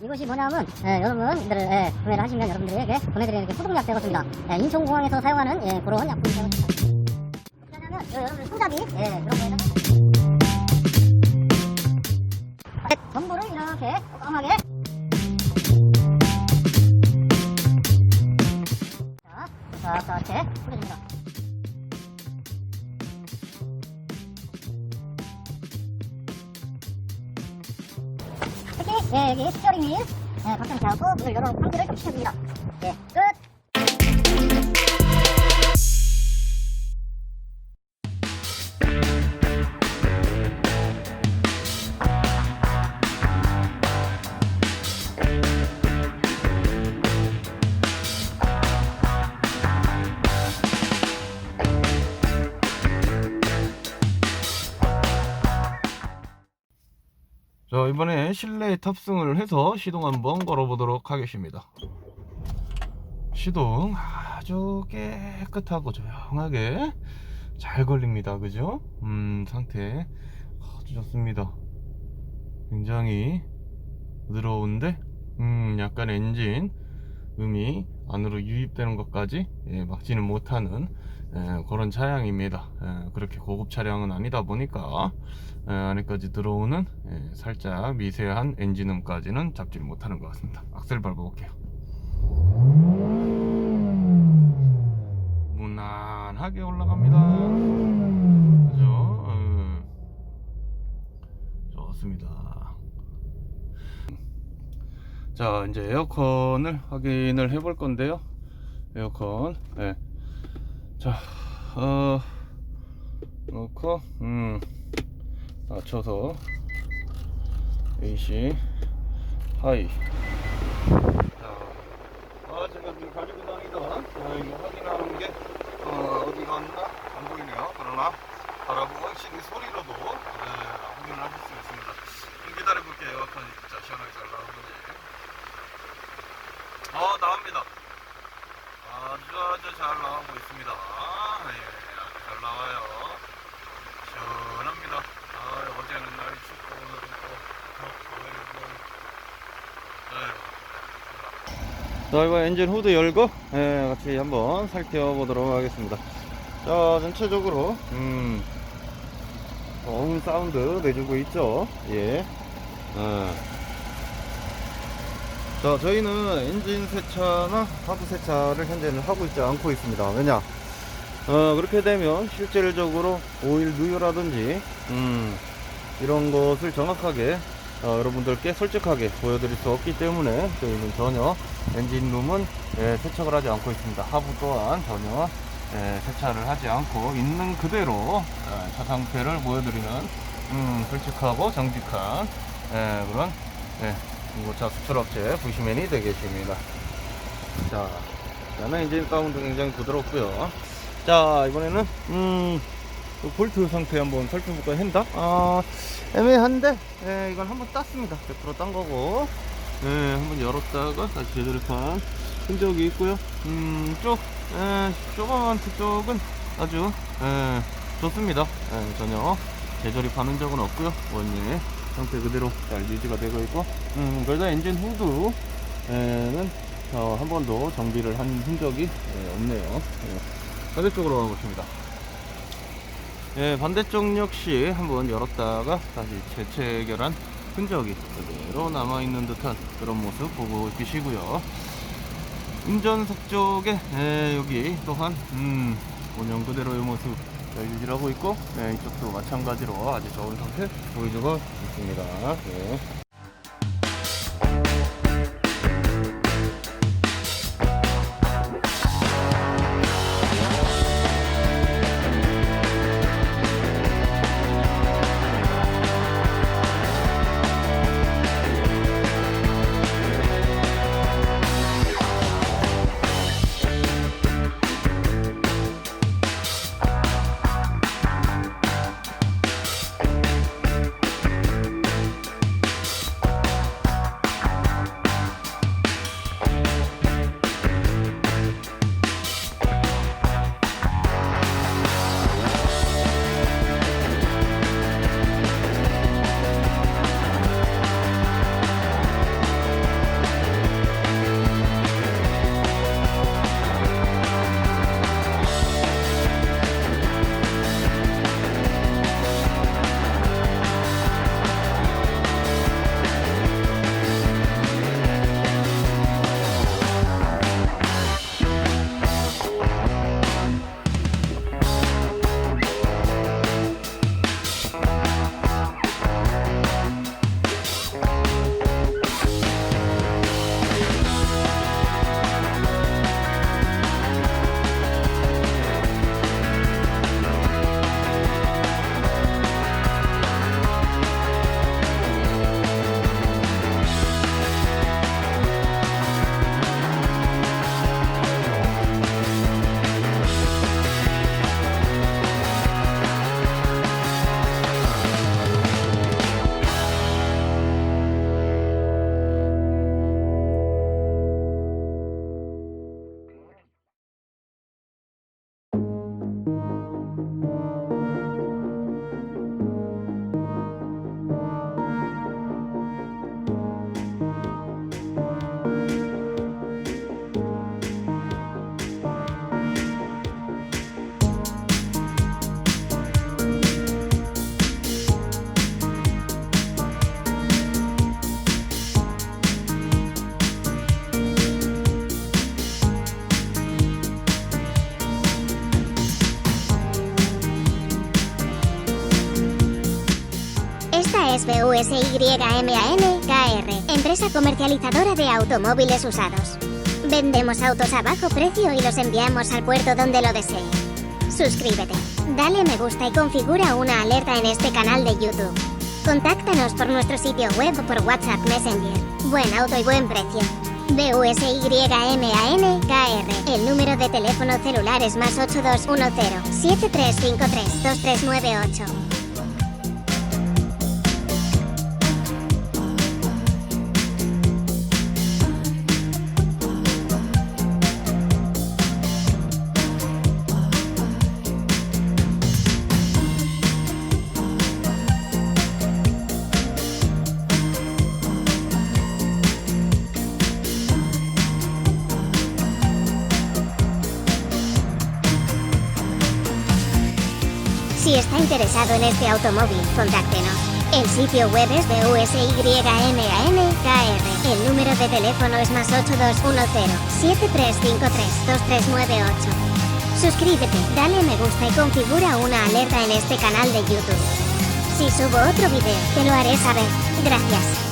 이것이 뭐냐면 예, 여러분들 예, 구매를 하시면 여러분들에게 보내드리는 이렇게 소독약 되겠습니다. 예, 인천공항에서 사용하는 예, 그런 약품 되겠습니다. 요 여러분들 손잡이 예, 그런 거에다가 예, 전부를 이렇게 꼼꼼하게 예, 여기 스티어링 휠 예, 잡고 문을 열어 환기를 좀 시켜줍니다. 예, 끝. 자 이번에 실내 탑승을 해서 시동 한번 걸어보도록 하겠습니다. 시동 아주 깨끗하고 조용하게 잘 걸립니다. 그죠? 음 상태 아주 좋습니다. 굉장히 부드러운데 음 약간 엔진 음이 안으로 유입되는 것까지 예, 막지는 못하는 예, 그런 차량입니다. 예, 그렇게 고급 차량은 아니다 보니까 예, 안에까지 들어오는 예, 살짝 미세한 엔진음까지는 잡지 못하는 것 같습니다. 악셀 밟아볼게요. 무난하게 올라갑니다. 그죠? 음, 좋습니다. 자 이제 에어컨을 확인을 해볼 건데요. 에어컨 예. 자 어, 놓고 음 낮춰서 AC 하이. 자, 아 제가 지금 가지고 다니던 어, 이거 확인하는 게 어, 어디 갔나? 안 보이네요. 그러나 바라보고 확실히 소리로도 네, 확인을 하실 수 있습니다 좀 기다려볼게요 에어컨이 진짜 시원하게 잘 나오는지 어 나옵니다 아주 아주 잘 있습니다. 예, 아주 잘 나와요. 시원합니다. 아, 어제는 날이 춥고 오늘은 또 덥고 네. 자 이번 엔진 후드 열고 예, 같이 한번 살펴보도록 하겠습니다. 자 전체적으로 음 좋은 사운드 내주고 있죠? 예. 어. 자 저희는 엔진 세차나 하부 세차를 현재는 하고 있지 않고 있습니다. 왜냐? 어, 그렇게 되면 실질적으로 오일 누유라든지 음, 이런 것을 정확하게 어, 여러분들께 솔직하게 보여드릴 수 없기 때문에 저희는 전혀 엔진룸은 예, 세척을 하지 않고 있습니다. 하부 또한 전혀 예, 세차를 하지 않고 있는 그대로 어, 차 상태를 보여드리는 음, 솔직하고 정직한 예, 그런 예, 중고차 수출업체 부시맨이 되겠습니다. 자 그다음에 엔진 사운드 굉장히 부드럽고요. 자 이번에는 음그 볼트 상태 한번 살펴볼까요 핸다? 아 애매한데 예, 이건 한번 땄습니다. 100%딴 거고. 예, 한번 열었다가 다시 제조립한 흔적이 있고요. 음쪽 예, 조그만 쪽은 아주 예, 좋습니다. 예, 전혀 재조립한 흔적은 없고요. 원예 상태 그대로 잘 유지가 되고 있고 음, 그래도 엔진 후드에는 어, 한 번도 정비를 한 흔적이 예, 없네요. 예. 반대쪽으로 가보십니다. 예, 반대쪽 역시 한번 열었다가 다시 재체결한 흔적이 그대로 남아있는 듯한 그런 모습 보고 계시고요. 운전석 쪽에 예, 여기 또한 음, 원형 그대로의 모습 잘 유지하고 있고 예, 이쪽도 마찬가지로 아주 좋은 상태 보여주고 있습니다 예. Es BUSYMAN-KR, empresa comercializadora de automóviles usados. Vendemos autos a bajo precio y los enviamos al puerto donde lo desee. Suscríbete, dale me gusta y configura una alerta en este canal de YouTube. Contáctanos por nuestro sitio web o por WhatsApp Messenger. Buen auto y buen precio. BUSYMAN-KR. El número de teléfono celular es más 8210-7353-2398. Si está interesado en este automóvil, contáctenos. El sitio web es BUSYMAN-KR. El número de teléfono es más 8210-7353-2398. Suscríbete, dale me gusta y configura una alerta en este canal de YouTube. Si subo otro video, te lo haré saber. Gracias.